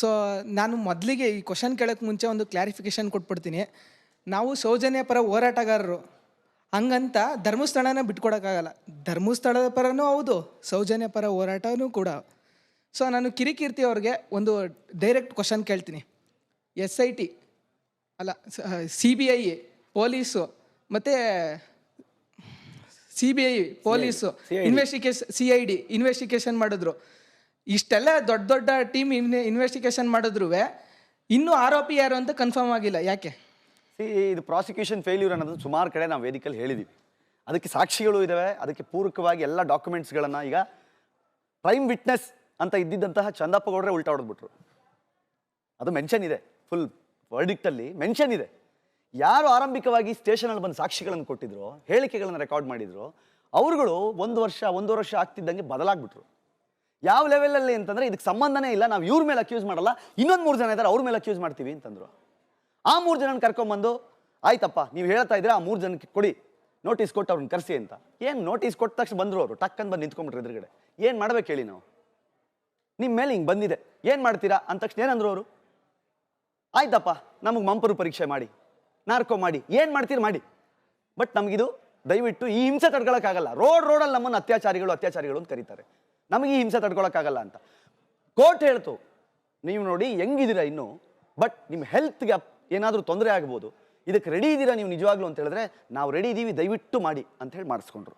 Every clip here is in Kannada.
ಸೊ ನಾನು ಮೊದಲಿಗೆ ಈ ಕ್ವಶನ್ ಕೇಳೋಕ್ಕೆ ಮುಂಚೆ ಒಂದು ಕ್ಲಾರಿಫಿಕೇಶನ್ ಕೊಟ್ಬಿಡ್ತೀನಿ. ನಾವು ಸೌಜನ್ಯ ಪರ ಹೋರಾಟಗಾರರು. ಹಂಗಂತ ಧರ್ಮಸ್ಥಳನ ಬಿಟ್ಕೊಡೋಕ್ಕಾಗಲ್ಲ. ಧರ್ಮಸ್ಥಳದ ಪರನೂ ಹೌದು ಸೌಜನ್ಯ ಪರ ಹೋರಾಟನೂ ಕೂಡ. ಸೊ ನಾನು ಕಿರಿಕೀರ್ತಿ ಅವ್ರಿಗೆ ಒಂದು ಡೈರೆಕ್ಟ್ ಕ್ವಶನ್ ಕೇಳ್ತೀನಿ. ಎಸ್ ಐ ಟಿ ಅಲ್ಲ ಸಿ ಬಿ ಐ ಪೊಲೀಸು ಮತ್ತು C B I police investigation C I D investigation ಮಾಡಿದ್ರು. ಇಷ್ಟೆಲ್ಲ ದೊಡ್ಡ ದೊಡ್ಡ ಟೀಮ್ ಇನ್ವೆಸ್ಟಿಗೇಷನ್ ಮಾಡಿದ್ರು ಇನ್ನೂ ಆರೋಪಿ ಯಾರು ಅಂತ ಕನ್ಫರ್ಮ್ ಆಗಿಲ್ಲ. ಯಾಕೆ? ಇದು ಪ್ರಾಸಿಕ್ಯೂಷನ್ ಫೇಲ್ಯೂರ್ ಅನ್ನೋದು ಸುಮಾರು ಕಡೆ ನಾವು ವೇದಿಕೆಯಲ್ಲಿ ಹೇಳಿದ್ದೀವಿ ಅದಕ್ಕೆ ಸಾಕ್ಷಿಗಳು ಇದ್ದಾವೆ ಅದಕ್ಕೆ ಪೂರಕವಾಗಿ ಎಲ್ಲ ಡಾಕ್ಯುಮೆಂಟ್ಸ್ಗಳನ್ನು ಈಗ ಪ್ರೈಮ್ ವಿಟ್ನೆಸ್ ಅಂತ ಇದ್ದಿದ್ದಂತಹ ಚಂದಪ್ಪ ಗೌಡ್ರೆ ಉಲ್ಟಾ ಹೊಡೆದ್ಬಿಟ್ರು. ಅದು ಮೆನ್ಷನ್ ಇದೆ ಫುಲ್ ವರ್ಡಿಕ್ಟಲ್ಲಿ ಮೆನ್ಷನ್ ಇದೆ. ಯಾರು ಆರಂಭಿಕವಾಗಿ ಸ್ಟೇಷನಲ್ಲಿ ಬಂದು ಸಾಕ್ಷಿಗಳನ್ನು ಕೊಟ್ಟಿದ್ರು, ಹೇಳಿಕೆಗಳನ್ನು ರೆಕಾರ್ಡ್ ಮಾಡಿದ್ರು, ಅವರುಗಳು ಒಂದು ವರ್ಷ ಒಂದು ವರ್ಷ ಆಗ್ತಿದ್ದಂಗೆ ಬದಲಾಗ್ಬಿಟ್ರು. ಯಾವ ಲೆವೆಲಲ್ಲಿ ಅಂತಂದ್ರೆ ಇದಕ್ಕೆ ಸಂಬಂಧನೇ ಇಲ್ಲ, ನಾವು ಇವ್ರ ಮೇಲೆ ಅಕ್ಯೂಸ್ ಮಾಡಲ್ಲ, ಇನ್ನೊಂದು ಮೂರು ಜನ ಇದ್ದಾರೆ ಅವ್ರ ಮೇಲೆ ಅಕ್ಯೂಸ್ ಮಾಡ್ತೀವಿ ಅಂತಂದ್ರು. ಆ ಮೂರು ಜನನ ಕರ್ಕೊಂಬಂದು, ಆಯ್ತಪ್ಪ, ನೀವು ಹೇಳ್ತಾ ಇದ್ರೆ ಆ ಮೂರು ಜನಕ್ಕೆ ಕೊಡಿ ನೋಟಿಸ್ ಕೊಟ್ಟು ಅವ್ರನ್ನ ಕರೆಸಿ ಅಂತ. ಏನು ನೋಟಿಸ್ ಕೊಟ್ಟ ತಕ್ಷಣ ಬಂದರು ಅವರು, ಟಕ್ಕನ್ ಬಂದು ನಿಂತ್ಕೊಂಡ್ಬಿಟ್ರು ಎದುರುಗಡೆ. ಏನು ಮಾಡ್ಬೇಕು ಹೇಳಿ ನಾವು? ನಿಮ್ಮ ಮೇಲೆ ಹಿಂಗೆ ಬಂದಿದೆ, ಏನು ಮಾಡ್ತೀರಾ? ಅಂದ ತಕ್ಷಣ ಏನಂದ್ರು ಅವರು? ಆಯ್ತಪ್ಪ, ನಮಗೆ ಮಂಪರು ಪರೀಕ್ಷೆ ಮಾಡಿ, ನಾರ್ಕೋ ಮಾಡಿ, ಏನು ಮಾಡ್ತೀರಿ ಮಾಡಿ. ಬಟ್ ನಮಗಿದು ದಯವಿಟ್ಟು ಈ ಹಿಂಸೆ ತಡ್ಕೊಳಕ್ಕಾಗಲ್ಲ. ರೋಡ್ ರೋಡಲ್ಲಿ ನಮ್ಮನ್ನು ಅತ್ಯಾಚಾರಿಗಳು ಅತ್ಯಾಚಾರಿಗಳು ಅಂತ ಕರೀತಾರೆ. ನಮಗೆ ಈ ಹಿಂಸೆ ತಡ್ಕೊಳಕ್ಕಾಗಲ್ಲ ಅಂತ. ಕೋರ್ಟ್ ಹೇಳ್ತು, ನೀವು ನೋಡಿ ಹೆಂಗಿದ್ದೀರಾ ಇನ್ನು? ಬಟ್ ನಿಮ್ಮ ಹೆಲ್ತ್ಗೆ ಏನಾದರೂ ತೊಂದರೆ ಆಗ್ಬೋದು. ಇದಕ್ಕೆ ರೆಡಿ ಇದ್ದೀರಾ ನೀವು ನಿಜವಾಗ್ಲೂ ಅಂತ ಹೇಳಿದ್ರೆ, ನಾವು ರೆಡಿ ಇದ್ದೀವಿ ದಯವಿಟ್ಟು ಮಾಡಿ ಅಂತ ಹೇಳಿ ಮಾಡಿಸ್ಕೊಂಡ್ರು.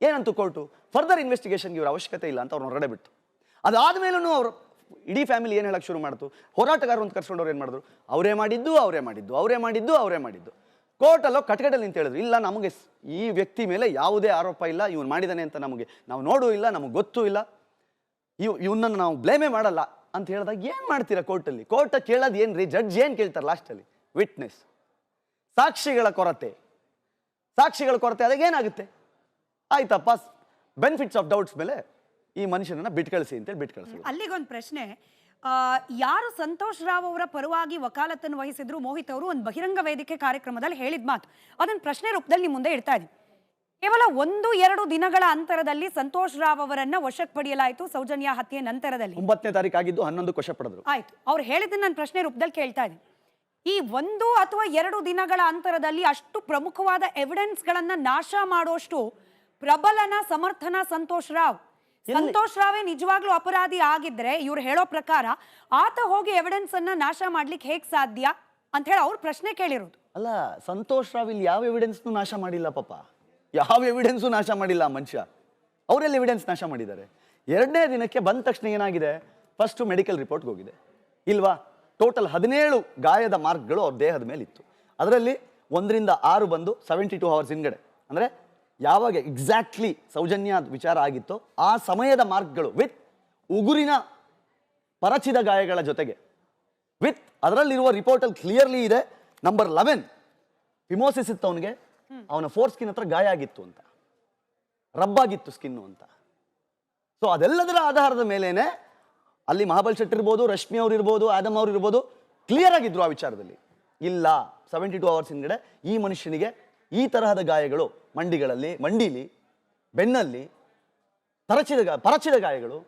ಏನಂತು ಕೋರ್ಟು? ಫರ್ದರ್ ಇನ್ವೆಸ್ಟಿಗೇಷನ್ಗೆ ಇವ್ರ ಅವಶ್ಯಕತೆ ಇಲ್ಲ ಅಂತ ಅವ್ರು ಹೊರಗಡೆ ಬಿಟ್ಟು ಅದಾದಮೇಲೂ ಅವರು ಇಡೀ ಫ್ಯಾಮಿಲಿ ಏನು ಹೇಳಕ್ಕೆ ಶುರು ಮಾಡ್ತು? ಹೋರಾಟಗಾರರು ಅಂತ ಕರ್ಸ್ಕೊಂಡವ್ರು ಏನು ಮಾಡಿದ್ರು? ಅವರೇ ಮಾಡಿದ್ದು ಅವರೇ ಮಾಡಿದ್ದು ಅವರೇ ಮಾಡಿದ್ದು ಅವರೇ ಮಾಡಿದ್ದು. ಕೋರ್ಟಲ್ಲೋ ಕಟ್ಕಟಲ್ಲಿ ನಿಂತ ಹೇಳಿದ್ರು. ಇಲ್ಲ, ನಮಗೆ ಈ ವ್ಯಕ್ತಿ ಮೇಲೆ ಯಾವುದೇ ಆರೋಪ ಇಲ್ಲ, ಇವನು ಮಾಡಿದ್ದಾನೆ ಅಂತ ನಮಗೆ ನಾವು ನೋಡೂ ಇಲ್ಲ, ನಮಗೆ ಗೊತ್ತೂ ಇಲ್ಲ. ಇವ್, ಇವನನ್ನು ನಾವು ಬ್ಲೇಮೇ ಮಾಡಲ್ಲ ಅಂತ ಹೇಳಿದಾಗ ಏನು ಮಾಡ್ತೀರಾ ಕೋರ್ಟಲ್ಲಿ? ಕೋರ್ಟ ಕೇಳೋದು ಏನು ರೀ ಜಡ್ಜ್ ಏನು ಕೇಳ್ತಾರೆ ಲಾಸ್ಟಲ್ಲಿ ವಿಟ್ನೆಸ್ ಸಾಕ್ಷಿಗಳ ಕೊರತೆ. ಸಾಕ್ಷಿಗಳ ಕೊರತೆ ಆದಾಗ ಏನಾಗುತ್ತೆ? ಆಯ್ತಪ್ಪ ಬೆನಿಫಿಟ್ಸ್ ಆಫ್ ಡೌಟ್ಸ್ ಮೇಲೆ ಈ ಮನುಷ್ಯನನ್ನ ಬಿಟ್ಕಳಿಸಿ ಅಂತೇಳಿ ಬಿಟ್ಕಳಿಸಿ ಅಲ್ಲಿಗೊಂದು ಪ್ರಶ್ನೆ. ಯಾರು ಸಂತೋಷ್ ರಾವ್ ಅವರ ಪರವಾಗಿ ವಕಾಲತ್ತನ್ನು ವಹಿಸಿದ್ರು? ಮೋಹಿತ್ ಅವರು ಒಂದು ಬಹಿರಂಗ ವೇದಿಕೆ ಕಾರ್ಯಕ್ರಮದಲ್ಲಿ ಹೇಳಿದ ಮಾತು. ಅದನ್ನು ಪ್ರಶ್ನೆ ರೂಪದಲ್ಲಿ ನಿಮ್ಮ ಮುಂದೆ ಇಡ್ತಾ ಇದ್ದೀನಿ. ಕೇವಲ ಒಂದು ಎರಡು ದಿನಗಳ ಅಂತರದಲ್ಲಿ ಸಂತೋಷ್ ರಾವ್ ಅವರನ್ನ ವಶಕ್ಕೆ ಪಡೆಯಲಾಯಿತು ಸೌಜನ್ಯ ಹತ್ಯೆ ನಂತರದಲ್ಲಿ. ಒಂಬತ್ತನೇ ತಾರೀಕು ಆಗಿದ್ದು ಹನ್ನೊಂದು ವಶ ಪಡೆದ್ರು. ಆಯ್ತು. ಅವ್ರು ಹೇಳಿದ್ದನ್ನ ನಾನು ಪ್ರಶ್ನೆ ರೂಪದಲ್ಲಿ ಕೇಳ್ತಾ ಇದ್ದೀನಿ. ಈ ಒಂದು ಅಥವಾ ಎರಡು ದಿನಗಳ ಅಂತರದಲ್ಲಿ ಅಷ್ಟು ಪ್ರಮುಖವಾದ ಎವಿಡೆನ್ಸ್ಗಳನ್ನ ನಾಶ ಮಾಡೋಷ್ಟು ಪ್ರಬಲನ ಸಮರ್ಥನ ಸಂತೋಷ್ ರಾವ್ ಸಂತೋಷ್ ರಾವೇ ನಿಜವಾಗ್ಲೂ ಅಪರಾಧಿ ಆಗಿದ್ರೆ ಇವ್ರು ಹೇಳೋ ಪ್ರಕಾರ ಆತ ಹೋಗಿ ಎವಿಡೆನ್ಸ್ ಅನ್ನ ನಾಶ ಮಾಡ್ಲಿಕ್ಕೆ ಹೇಗ್ ಸಾಧ್ಯ ಅಂತ ಹೇಳಿ ಅವ್ರು ಪ್ರಶ್ನೆ ಕೇಳಿರೋದು. ಅಲ್ಲ ಸಂತೋಷ್ ರಾವ್ ಇಲ್ಲಿ ಯಾವ ಎವಿಡೆನ್ಸ್ನು ನಾಶ ಮಾಡಿಲ್ಲ ಪಾಪ. ಯಾವ ಎವಿಡೆನ್ಸು ನಾಶ ಮಾಡಿಲ್ಲ ಮನುಷ್ಯ. ಅವರೆಲ್ಲ ಎವಿಡೆನ್ಸ್ ನಾಶ ಮಾಡಿದ್ದಾರೆ? ಎರಡನೇ ದಿನಕ್ಕೆ ಬಂದ ತಕ್ಷಣ ಏನಾಗಿದೆ? ಫಸ್ಟು ಮೆಡಿಕಲ್ ರಿಪೋರ್ಟ್ಗೆ ಹೋಗಿದೆ. ಇಲ್ವಾ? ಟೋಟಲ್ ಹದಿನೇಳು ಗಾಯದ ಮಾರ್ಕ್ಗಳು ಅವ್ರ ದೇಹದ ಮೇಲೆ ಇತ್ತು ಅದರಲ್ಲಿ ಒಂದರಿಂದ ಆರು ಬಂದು ಸೆವೆಂಟಿ ಟೂ ಅವರ್ಸ್ ಹಿಂದ್ಗಡೆ. ಅಂದರೆ ಯಾವಾಗ ಎಕ್ಸಾಕ್ಟ್ಲಿ ಸೌಜನ್ಯ ವಿಚಾರ ಆಗಿತ್ತೋ ಆ ಸಮಯದ ಮಾರ್ಕ್ಗಳು ವಿತ್ ಉಗುರಿನ ಪರಚಿದ ಗಾಯಗಳ ಜೊತೆಗೆ ವಿತ್ ಅದರಲ್ಲಿರುವ ರಿಪೋರ್ಟಲ್ಲಿ ಕ್ಲಿಯರ್ಲಿ ಇದೆ ನಂಬರ್ ಲೆವೆನ್ ಫಿಮೋಸಿಸ್ ಇತ್ತು ಅವನಿಗೆ ಅವನ ಫೋರ್ ಸ್ಕಿನ್ ಹತ್ರ ಗಾಯ ಆಗಿತ್ತು ಅಂತ ರಬ್ಬಾಗಿತ್ತು ಸ್ಕಿನ್ನು ಅಂತ. ಸೊ ಅದೆಲ್ಲದರ ಆಧಾರದ ಮೇಲೇನೆ ಅಲ್ಲಿ ಮಹಾಬಲ್ ಶೆಟ್ಟಿ ಇರ್ಬೋದು, ರಶ್ಮಿ ಅವ್ರು ಇರ್ಬೋದು, ಆದಮ್ ಅವ್ರು ಇರ್ಬೋದು ಕ್ಲಿಯರ್ ಆಗಿದ್ರು ಆ ವಿಚಾರದಲ್ಲಿ. ಇಲ್ಲ ಸೆವೆಂಟಿ ಟೂ ಅವರ್ಸ್ ಹಿಂದ್ಗಡೆ ಈ ಮನುಷ್ಯನಿಗೆ ಈ ತರಹದ ಗಾಯಗಳು ಮಂಡಿಗಳಲ್ಲಿ ಮಂಡಿಲಿ ಬೆನ್ನಲ್ಲಿ ತರಚಿದ ಗಾಯ ಪರಚಿದ ಗಾಯಗಳು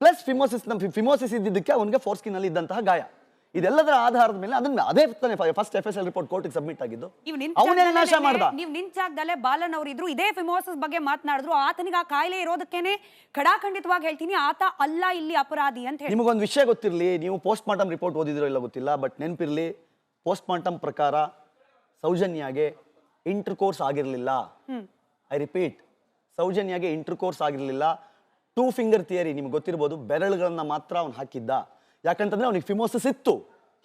ಪ್ಲಸ್ ಫಿಮೋಸಿಸ್ ಫಿಮೋಸಿಸ್ ಇದ್ದಿದ್ದಕ್ಕೆ ಅವನಿಗೆ ಫೋರ್ ಸ್ಕಿನ್ ಅಲ್ಲಿ ಇದ್ದಂತಹ ಗಾಯ. ಇದೆಲ್ಲದರ ಆಧಾರದ ಮೇಲೆ ಅದನ್ನ ಅದೇ ತಾನೆ first F S L report ಕೋರ್ಟಿಗೆ ಸಬ್ಮಿಟ್ ಆಗಿದ್ದು ನೀವು ನಿಂತ ಅವನೇ ನಾಶ ಮಾಡ್ದ. ನೀವು ನಿಂತ ಜಾಗದಲ್ಲೇ ಬಾಲನ್ ಅವರು ಇದ್ರು ಇದೇ ಫಿಮೋಸಿಸ್ ಬಗ್ಗೆ ಮಾತನಾಡಿದ್ರು ಆತನಿಗೆ ಆ ಕಾಯಿಲೆ ಇರೋದಕ್ಕೇನೆ ಖಡಾಖಂಡಿತವಾಗಿ ಹೇಳ್ತೀನಿ ಆತ ಅಲ್ಲ ಇಲ್ಲಿ ಅಪರಾಧಿ ಅಂತ ಹೇಳಿ. ನಿಮಗೊಂದು ವಿಷಯ ಗೊತ್ತಿರಲಿ ನೀವು ಪೋಸ್ಟ್ ಮಾರ್ಟಮ್ ರಿಪೋರ್ಟ್ ಓದಿದ್ರೋ ಇಲ್ಲ ಗೊತ್ತಿಲ್ಲ ಬಟ್ ನೆನಪಿರಲಿ ಪೋಸ್ಟ್ ಮಾರ್ಟಮ್ ಪ್ರಕಾರ ಸೌಜನ್ಯಾಗೆ ಇಂಟರ್ ಕೋರ್ಸ್ ಆಗಿರಲಿಲ್ಲ ಐ ರಿಪೀಟ್ ಸೌಜನ್ಯಾಗೆ ಇಂಟರ್ ಕೋರ್ಸ್ ಆಗಿರಲಿಲ್ಲ. ಟೂ ಫಿಂಗರ್ ಥಿಯರಿ ನಿಮ್ಗೆ ಗೊತ್ತಿರ್ಬೋದು ಬೆರಳುಗಳನ್ನು ಮಾತ್ರ ಅವ್ನು ಹಾಕಿದ್ದ. ಯಾಕಂತಂದ್ರೆ ಅವ್ನಿಗೆ ಫಿಮೋಸಿಸ್ ಇತ್ತು.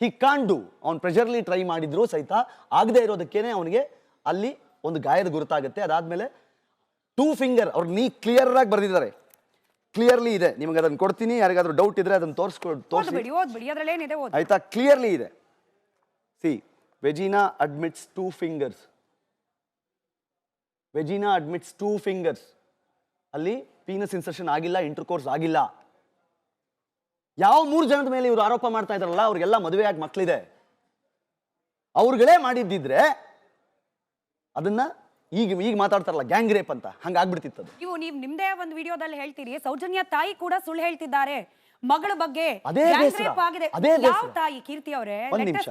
ಹಿ ಕಾನ್ ಡು ಅವ್ನು ಪ್ರೆಷರ್ಲಿ ಟ್ರೈ ಮಾಡಿದ್ರು ಸಹಿತ. ಆಗದೆ ಇರೋದಕ್ಕೇನೆ ಅವನಿಗೆ ಅಲ್ಲಿ ಒಂದು ಗಾಯದ ಗುರುತಾಗುತ್ತೆ. ಅದಾದ್ಮೇಲೆ ಟೂ ಫಿಂಗರ್ ಅವ್ರು ನೀ ಕ್ಲಿಯರ್ ಆಗಿ ಬರೆದಿದ್ದಾರೆ. ಕ್ಲಿಯರ್ಲಿ ಇದೆ. ನಿಮಗೆ ಅದನ್ನು ಕೊಡ್ತೀನಿ. ಯಾರಿಗಾದ್ರೂ ಡೌಟ್ ಇದ್ರೆ ಅದನ್ನು ತೋರಿಸ್ಕೊಡ್ತೀನಿ ತೋರಿಸಿ. ಆಯ್ತಾ? ಕ್ಲಿಯರ್ಲಿ ಇದೆ. See vagina admits two fingers vagina admits two fingers ಅಲ್ಲಿ ಪೀನಸ್ ಇನ್ಸರ್ಷನ್ ಆಗಿಲ್ಲ ಇಂಟರ್ ಕೋರ್ಸ್ ಆಗಿಲ್ಲ. ಯಾವ ಮೂರು ಜನದ ಮೇಲೆ ಇವರು ಆರೋಪ ಮಾಡ್ತಾ ಇದಾರಲ್ಲ ಅವ್ರಿಗೆಲ್ಲ ಮದುವೆಯಾಗಿ ಮಕ್ಕಳಿದೆ ಅವ್ರುಗಳೇ ಮಾಡಿದ್ದಿದ್ರೆ ಅದನ್ನ ಈಗ ಈಗ ಮಾತಾಡ್ತಾರಲ್ಲ ಗ್ಯಾಂಗ್ ರೇಪ್ ಅಂತ ಹಂಗಾಗ್ಬಿಡ್ತಿತ್ತು ಅದು. ನೀವು ನೀವು ನಿಮ್ದೇ ಒಂದು ವಿಡಿಯೋದಲ್ಲಿ ಹೇಳ್ತೀರಿ ಸೌಜನ್ಯ ತಾಯಿ ಕೂಡ ಸುಳ್ಳು ಹೇಳ್ತಿದ್ದಾರೆ ಮಗಳ ಬಗ್ಗೆ. ಅದೇ ಬೇಸರ. ಆಗಿದೆ. ಅದೇ ಯಾವ ಬೇಸರ. ತಾಯಿ ಕೀರ್ತಿ ಅವರೇ? ಒಂದ್ ನಿಮಿಷ.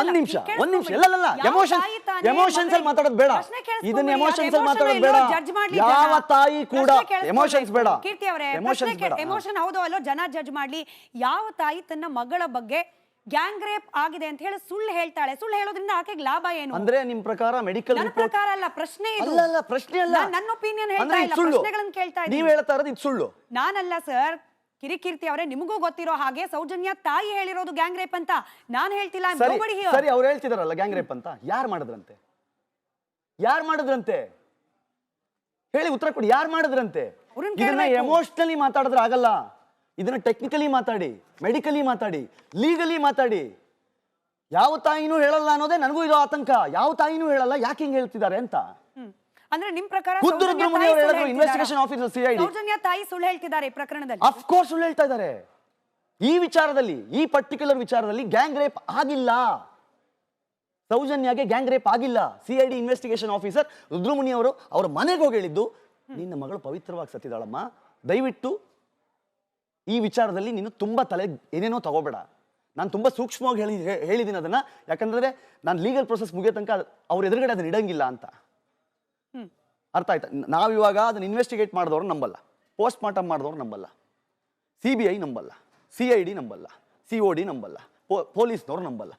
ಒಂದ್ ನಿಮಿಷ ಒಂದ್ ನಿಮಿಷ. ಇಲ್ಲ ಇಲ್ಲ ಎಮೋಷನ್ ಎಮೋಷನ್ಸ್ ಅಲ್ಲಿ ಮಾತಾಡೋದು ಬೇಡ. ಇದನ್ನ ಎಮೋಷನ್ಸ್ ಅಲ್ಲಿ ಮಾತಾಡೋದು ಬೇಡ. ಯಾವ ತಾಯಿ ಕೂಡ ಎಮೋಷನ್ಸ್ ಬೇಡ. ಕೀರ್ತಿ ಅವರೇ ಎಮೋಷನ್ಸ್ ಬೇಡ. ಎಮೋಷನ್ ಹೌದು ಅಲ್ಲೋ ಜನ ಜಡ್ಜ್ ಮಾಡ್ಲಿ. ಯಾವ ತಾಯಿ ತನ್ನ ಮಗಳ ಬಗ್ಗೆ ಗ್ಯಾಂಗ್ ರೇಪ್ ಆಗಿದೆ ಅಂತ ಹೇಳಿ ಸುಳ್ಳು ಹೇಳ್ತಾಳೆ. ಸುಳ್ಳು ಹೇಳೋದ್ರಿಂದ ಆಕೆಗೆ ಲಾಭ ಏನು? ಅಂದ್ರೆ ನಿಮ್ ಪ್ರಕಾರ ಮೆಡಿಕಲ್ ನನ್ನ ರಿಪೋರ್ಟ್ ಪ್ರಕಾರ ಅಲ್ಲ ಪ್ರಶ್ನೆ ಇದು. ಅಲ್ಲ ಅಲ್ಲ ಪ್ರಶ್ನೆ ಅಲ್ಲ. ನಾನ್ ನನ್ನ ಒಪಿನಿಯನ್ ಅಂದ್ರೆ ಹೇಳ್ತಾ ಇದು ಇಲ್ಲ ಸುಳ್ಳು. ಪ್ರಶ್ನೆಗಳನ್ನ ಕೇಳ್ತಾ ನೀವ್ ಇದ್ದೀನಿ ಹೇಳ್ತಾ ಇರೋದು ಇದು ಸುಳ್ಳು. ನಾನಲ್ಲ ಸರ್ ಕಿರಿಕೀರ್ತಿ ಅವರೇ ನಿಮಗೂ ಗೊತ್ತಿರೋ ಹಾಗೆ ಸೌಜನ್ಯ ತಾಯಿ ಹೇಳಿರೋದು ಗ್ಯಾಂಗ್ ರೇಪ್ ಅಂತ. ನಾನು ಹೇಳ್ತಿಲ್ಲ I'm ಸರಿ nobody here. ಸರಿ ಅವ್ರು ಹೇಳ್ತಿದಾರಲ್ಲ ಗ್ಯಾಂಗ್ ರೇಪ್ ಅಂತ. ಯಾರು ಮಾಡಿದ್ರಂತೆ? ಯಾರು ಮಾಡಿದ್ರಂತೆ? ಹೇಳಿ ಉತ್ತರ ಕೊಡಿ ಯಾರು ಮಾಡಿದ್ರಂತೆ? ಅವ್ರನ್ನ ಇದನ್ನ ಕೇಳ್ಬೇಕು. ಎಮೋಷನಲಿ ಮಾತಾಡಿದ್ರೆ ಆಗಲ್ಲ. ಇದನ್ನ ಟೆಕ್ನಿಕಲಿ ಮಾತಾಡಿ ಮೆಡಿಕಲಿ ಮಾತಾಡಿ ಲೀಗಲಿ ಮಾತಾಡಿ. ಯಾವ ತಾಯಿನೂ ಹೇಳಲ್ಲ ಅನ್ನೋದೇ ನನಗೂ ಇದು ಆತಂಕ. ಯಾವ ತಾಯಿನೂ ಹೇಳಲ್ಲ ಯಾಕೆ ಹಿಂಗೆ ಹೇಳ್ತಿದ್ದಾರೆ ಅಂತ? ಅಂದ್ರೆ ನಿಮ್ ಪ್ರಕಾರ ಇನ್ವೆಸ್ಟಿಗೇಷನ್ ಆಫೀಸರ್ CID. ಸೌಜನ್ಯ ತಾಯಿ ಸುಳ್ಳು ಹೇಳ್ತಿದ್ದಾರೆ ಈ ಪ್ರಕರಣದಲ್ಲಿ. ಅಫ್ಕೋರ್ಸ್ ಸುಳ್ಳು ಹೇಳ್ತಾ ಇದ್ದಾರೆ. ಈ ವಿಚಾರದಲ್ಲಿ ಈ ಪರ್ಟಿಕ್ಯುಲರ್ ವಿಚಾರದಲ್ಲಿ ಗ್ಯಾಂಗ್ ರೇಪ್ ಆಗಿಲ್ಲ. ಸೌಜನ್ಯಗೆ ಗ್ಯಾಂಗ್ ರೇಪ್ ಆಗಿಲ್ಲ. ಸಿಐಡಿ ಇನ್ವೆಸ್ಟಿಗೇಷನ್ ಆಫೀಸರ್ ರುದ್ರಮುನಿ ಅವರು ಅವರ ಮನೆಗೆ ಹೋಗಿ ಹೇಳಿದ್ದು ನಿನ್ನ ಮಗಳು ಪವಿತ್ರವಾಗಿ ಸತ್ತಿದಾಳಮ್ಮ ದಯವಿಟ್ಟು ಈ ವಿಚಾರದಲ್ಲಿ ನೀನು ತುಂಬ ತಲೆ ಏನೇನೋ ತಗೋಬೇಡ. ನಾನು ತುಂಬ ಸೂಕ್ಷ್ಮವಾಗಿ ಹೇಳಿ ಹೇಳಿದ್ದೀನಿ ಅದನ್ನ. ಯಾಕಂದ್ರೆ ನಾನು ಲೀಗಲ್ ಪ್ರೊಸೆಸ್ ಮುಗಿಯೋ ತನಕ ಅವ್ರ ಎದುರುಗಡೆ ಅದನ್ನ ಇಡಂಗಿಲ್ಲ ಅಂತ. ಅರ್ಥ ಆಯ್ತಾ? ನಾವಿವಾಗ ಅದನ್ನ ಇನ್ವೆಸ್ಟಿಗೇಟ್ ಮಾಡಿದವ್ರು ನಂಬಲ್ಲ. ಪೋಸ್ಟ್ ಮಾರ್ಟಮ್ ಮಾಡಿದವ್ರು ನಂಬಲ್ಲ. ಸಿ ಬಿ ಐ ನಂಬಲ್ಲ. ಸಿ ಐ ಡಿ ನಂಬಲ್ಲ. ಸಿ ಒ ಡಿ ನಂಬಲ್ಲ. ಪೊಲೀಸ್ನವ್ರು ನಂಬಲ್ಲ.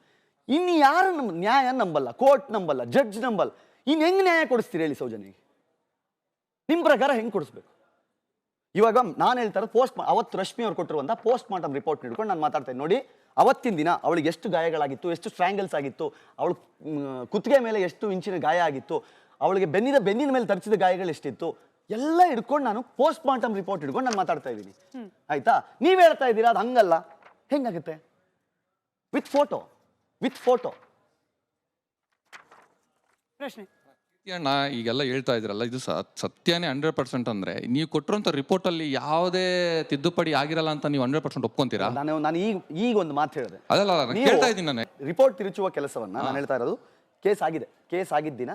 ಇನ್ನು ಯಾರು ನಮ್ಮ ನ್ಯಾಯ ನಂಬಲ್ಲ? ಕೋರ್ಟ್ ನಂಬಲ್ಲ? ಜಡ್ಜ್ ನಂಬಲ್ಲ? ಇನ್ನು ಹೆಂಗೆ ನ್ಯಾಯ ಕೊಡಿಸ್ತೀರಿ ಹೇಳಿ ಸೌಜನಿಗೆ ನಿಮ್ಮ ಪ್ರಕಾರ ಹೆಂಗ್ ಕೊಡಿಸ್ಬೇಕು? ಇವಾಗ ನಾನು ಹೇಳ್ತಾರೆ ಪೋಸ್ಟ್ ಅವತ್ತು ರಶ್ಮಿ ಅವ್ರು ಕೊಟ್ಟಿರುವಂಥ ಪೋಸ್ಟ್ ಮಾರ್ಟಮ್ ರಿಪೋರ್ಟ್ ಹಿಡ್ಕೊಂಡು ನಾನು ಮಾತಾಡ್ತಾ ಇದ್ದೀನಿ ನೋಡಿ ಅವತ್ತಿನ ದಿನ ಅವಳಿಗೆ ಎಷ್ಟು ಗಾಯಗಳಾಗಿತ್ತು ಎಷ್ಟು ಸ್ಟ್ರಾಂಗಲ್ಸ್ ಆಗಿತ್ತು ಅವಳು ಕುತ್ತಿಗೆ ಮೇಲೆ ಎಷ್ಟು ಇಂಚಿನ ಗಾಯ ಆಗಿತ್ತು ಅವಳಿಗೆ ಬೆನ್ನಿನ ಬೆನ್ನಿನ ಮೇಲೆ ತರಿಸಿದ ಗಾಯಗಳು ಎಷ್ಟಿತ್ತು ಎಲ್ಲ ಹಿಡ್ಕೊಂಡು ನಾನು ಪೋಸ್ಟ್ ಮಾರ್ಟಮ್ ರಿಪೋರ್ಟ್ ಹಿಡ್ಕೊಂಡು ನಾನು ಮಾತಾಡ್ತಾ ಇದ್ದೀನಿ. ಆಯ್ತಾ? ನೀವು ಹೇಳ್ತಾ ಇದ್ದೀರಾ? ಅದು ಹಂಗಲ್ಲ. ಹೆಂಗಾಗುತ್ತೆ? ವಿತ್ ಫೋಟೋ ವಿತ್ ಫೋಟೋ ಪ್ರಶ್ನೆ ಅಣ್ಣ ಈಗೆಲ್ಲ ಹೇಳ್ತಾ ಇದ್ರಲ್ಲ ಇದು ಸತ್ಯನೇ ಹಂಡ್ರೆಡ್ ಪರ್ಸೆಂಟ್ ಅಂದ್ರೆ ನೀವು ಕೊಟ್ಟಿರುವಂತ ರಿಪೋರ್ಟ್ ಅಲ್ಲಿ ಯಾವುದೇ ತಿದ್ದುಪಡಿ ಆಗಿರಲ್ಲ ಅಂತ ನೀವು ಹಂಡ್ರೆಡ್ ಪರ್ಸೆಂಟ್ ಒಪ್ಕೊಂತೀರಾ? ನಾನು ನಾನು ಈಗ ಈಗ ಒಂದು ಮಾತು ಹೇಳಿದೆ. ಅದಲ್ಲ ನಾನು ನೀವು ಕೇಳ್ತಾ ಇದ್ದೀನಿ ನಾನು. ರಿಪೋರ್ಟ್ ತಿರುಚುವ ಕೆಲಸವನ್ನ ನಾನು ಹೇಳ್ತಾ ಇರೋದು ಕೇಸ್ ಆಗಿದೆ ಕೇಸ್ ಆಗಿದ್ದ ದಿನ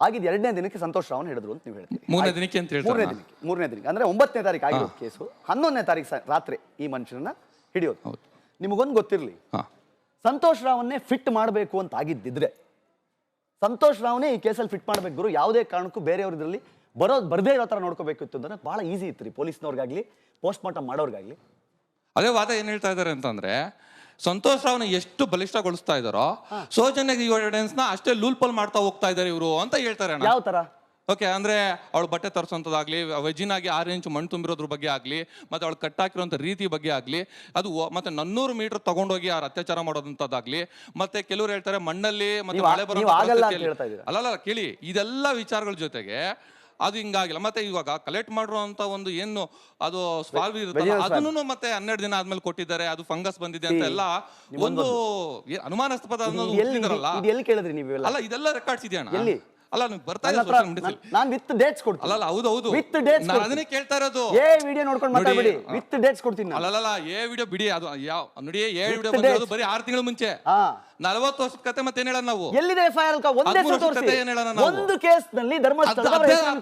ಆಗಿದ್ದ ಎರಡನೇ ದಿನಕ್ಕೆ ಸಂತೋಷ್ ರಾವ್ ಹೇಳಿದ್ರು ಅಂತ ನೀವು ಹೇಳ್ತೀರಿ. ಮೂರನೇ ದಿನಕ್ಕೆ ಅಂತ ಹೇಳಿ ಮೂರನೇ. ದಿನಕ್ಕೆ ಮೂರನೇ ದಿನಕ್ಕೆ. ಅಂದ್ರೆ ಒಂಬತ್ತನೇ ತಾರೀಕು ಆಗಿರೋದು ಕೇಸು ಹನ್ನೊಂದನೇ ತಾರೀಕು ಸ- ರಾತ್ರಿ ಈ ಮನುಷ್ಯನ ಹಿಡಿಯೋದು. ನಿಮಗೊಂದು ಗೊತ್ತಿರಲಿ ಹಾ. ಸಂತೋಷ್ ರಾವನ್ನೇ ಫಿಟ್ ಮಾಡಬೇಕು ಅಂತ ಆಗಿದ್ದಿದ್ರೆ ಸಂತೋಷ್ ರಾವ್ನೇ ಈ ಕೇಸಲ್ಲಿ ಫಿಟ್ ಮಾಡಬೇಕು. ಗುರು ಯಾವುದೇ ಕಾರಣಕ್ಕೂ ಬೇರೆಯವ್ರ ಇದರಲ್ಲಿ ಬರೋದು ಬರದೇ ಇರೋ ಥರ ನೋಡ್ಕೋಬೇಕಿತ್ತು ಅಂದ್ರೆ ಭಾಳ ಈಸಿ ಇತ್ತು ರೀ ಪೊಲೀಸ್ನವ್ರಿಗಾಗಲಿ ಪೋಸ್ಟ್ ಮಾರ್ಟಮ್ ಮಾಡೋರ್ಗಾಗಲಿ. ಅದೇ ವಾದ ಏನು ಹೇಳ್ತಾ ಇದ್ದಾರೆ ಅಂತಂದ್ರೆ ಸಂತೋಷ್ ರಾವ್ನ ಎಷ್ಟು ಬಲಿಷ್ಠಗೊಳಿಸ್ತಾ ಇದ್ದಾರೋ ಸೋಜನ್ಯ ಎವಿಡೆನ್ಸ್ನ ಅಷ್ಟೇ ಲೂಲ್ಪಲ್ ಮಾಡ್ತಾ ಹೋಗ್ತಾ ಇದ್ದಾರೆ ಇವರು ಅಂತ ಹೇಳ್ತಾರೆ ಅಣ್ಣ. ಯಾವ ಥರ? ಓಕೆ ಅಂದ್ರೆ ಅವಳು ಬಟ್ಟೆ ತರಿಸೋಂಥದ್ದಾಗ್ಲಿ ವೆಜಿನ್ ಆಗಿ ಆರು ಇಂಚು ಮಣ್ಣು ತುಂಬಿರೋದ್ರ ಬಗ್ಗೆ ಆಗಲಿ ಮತ್ತೆ ಅವಳು ಕಟ್ಟಾಕಿರೋಂಥ ರೀತಿ ಬಗ್ಗೆ ಆಗಲಿ ಅದು ಮತ್ತೆ ನನ್ನೂರು ಮೀಟರ್ ತಗೊಂಡೋಗಿ ಯಾರು ಅತ್ಯಾಚಾರ ಮಾಡೋದಂಥದ್ದಾಗ್ಲಿ ಮತ್ತೆ ಕೆಲವರು ಹೇಳ್ತಾರೆ ಮಣ್ಣಲ್ಲಿ ಮತ್ತೆ ಮಳೆ ಬರೋ. ಅಲ್ಲ ಅಲ್ಲ ಕೇಳಿ ಇದೆಲ್ಲ ವಿಚಾರಗಳ ಜೊತೆಗೆ ಅದು ಹಿಂಗಾಗಿಲ್ಲ. ಮತ್ತೆ ಇವಾಗ ಕಲೆಕ್ಟ್ ಮಾಡಿರುವಂತ ಒಂದು ಏನು ಅದು ಸ್ವಾಲ್ವ್ ಇರುತ್ತೆ ಅದನ್ನು ಮತ್ತೆ ಹನ್ನೆರಡು ದಿನ ಆದ್ಮೇಲೆ ಕೊಟ್ಟಿದ್ದಾರೆ ಅದು ಫಂಗಸ್ ಬಂದಿದೆ ಅಂತ ಎಲ್ಲ ಒಂದು ಅನುಮಾನಾಸ್ಪದ ಅಲ್ಲ ಇದೆಲ್ಲ ರೆಕಾರ್ಡ್ಸ್ ಇದೆಯಣ್ಣ? ಅಲ್ಲ ನೀವು ಬರ್ತಾ ಇಲ್ಲ media ದಲ್ಲಿ. ನಾನು ವಿತ್ ಡೇಟ್ಸ್ ಕೊಡ್ತೀನಿ. ಅಲ್ಲಲ್ಲ ಹೌದು ಹೌದು. ವಿತ್ ಡೇಟ್ಸ್ ನಾನು ಅದನ್ನೇ ಕೇಳ್ತಾ ಇರೋದು. ಏ ವಿಡಿಯೋ ನೋಡ್ಕೊಂಡು ನೋಡಿ, ಮಾತಾಡ್ಬೇಡಿ. ವಿತ್ ಡೇಟ್ಸ್ ಕೊಡ್ತೀನಿ ನಾನು. ಅಲ್ಲಲ್ಲ ಏ ವಿಡಿಯೋ ಬಿಡಿ ಅದು ಯಾವ ನೋಡಿ ಏ ವಿಡಿಯೋ ಬಂದಿರೋದು. ಬರೀ ಆರು ತಿಂಗಳ ಮುಂಚೆ. ಹಾ. ನಲವತ್ತು ವರ್ಷದ ಕತೆ ಮತ್ತೆ ಏನ್ ಹೇಳೋಣ ನಾವು? ಎಲ್ಲಿದೆ ಎಫ್ ಐ ಆರ್ ಒಂದೇ ಹದ್ಮೂರು ಸಲ ತೋರಿಸಿ ಏನ್ ಹೇಳೋಣ ನಾವು? ಒಂದು ಕೇಸ್ನಲ್ಲಿ